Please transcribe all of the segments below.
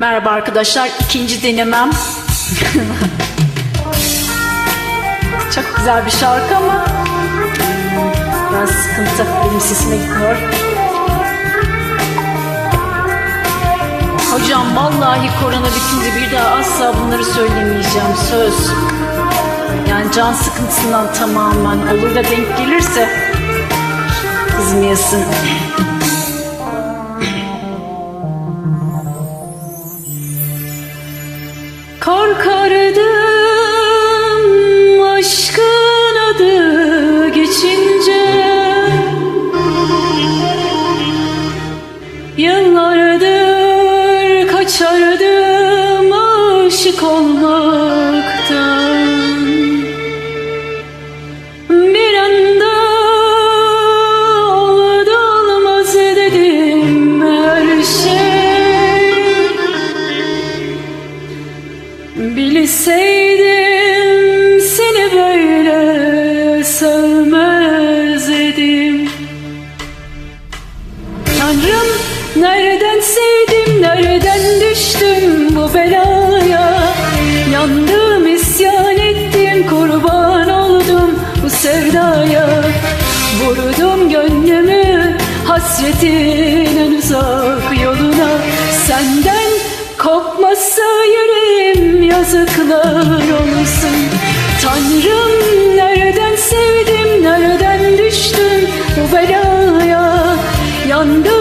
Merhaba arkadaşlar, ikinci denemem. Çok güzel bir şarkı ama biraz sıkıntı, benim sesime gitmiyor. Hocam vallahi korona bitince bir daha asla bunları söylemeyeceğim, söz. Yani can sıkıntısından tamamen olur da denk gelirse kızmayasın. Aşık olmaktan. Bir anda oldu olmaz dedim her şey. Bilseydim seni böyle sevmezdim Tanrım nereden sevdim nereden düştüm bu belaya Yandım isyan ettim kurban oldum bu sevdaya. Vurdum gönlümü hasretin en uzak yoluna. Senden kopmasa yüreğim yazıklar olsun. Tanrım nereden sevdim nereden düştüm bu belaya? Yandım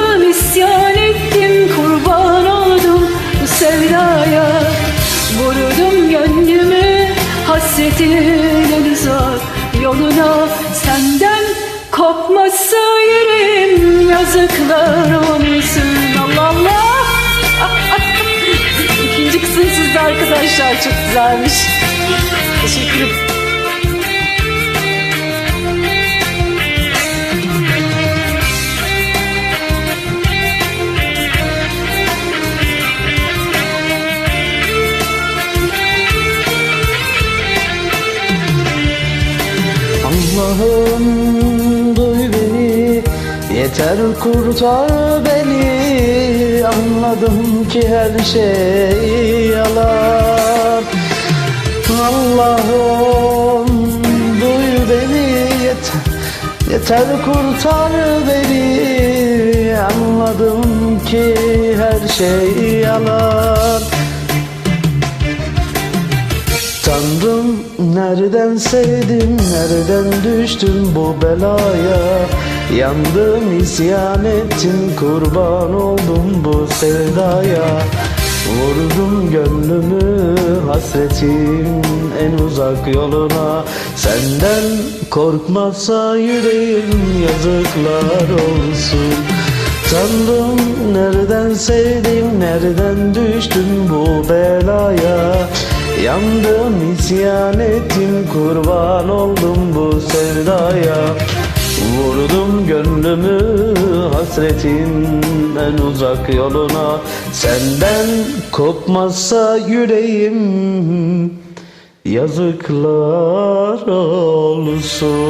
yoluna Senden kopmasa yüreğim yazıklar olsun. Allah Allah. İkinci kısım sizde arkadaşlar. Çok güzelmiş. Teşekkür ederim Allah'ım duy beni. Yeter kurtar beni. Anladım ki her şey yalan. Allah'ım duy beni. Yeter Yeter kurtar beni. Anladım ki her şey yalan Tanrım nereden sevdim nereden düştüm bu belaya? Yandım isyan ettim kurban oldum bu sevdaya. Vurdum gönlümü hasretin en uzak yoluna. Senden korkmasa yüreğim yazıklar olsun. Tanrım nereden sevdim nereden düştüm bu belaya Yandım isyan ettim kurban oldum bu sevdaya. Vurdum gönlümü hasretin en uzak yoluna. Senden kopmazsa yüreğim yazıklar olsun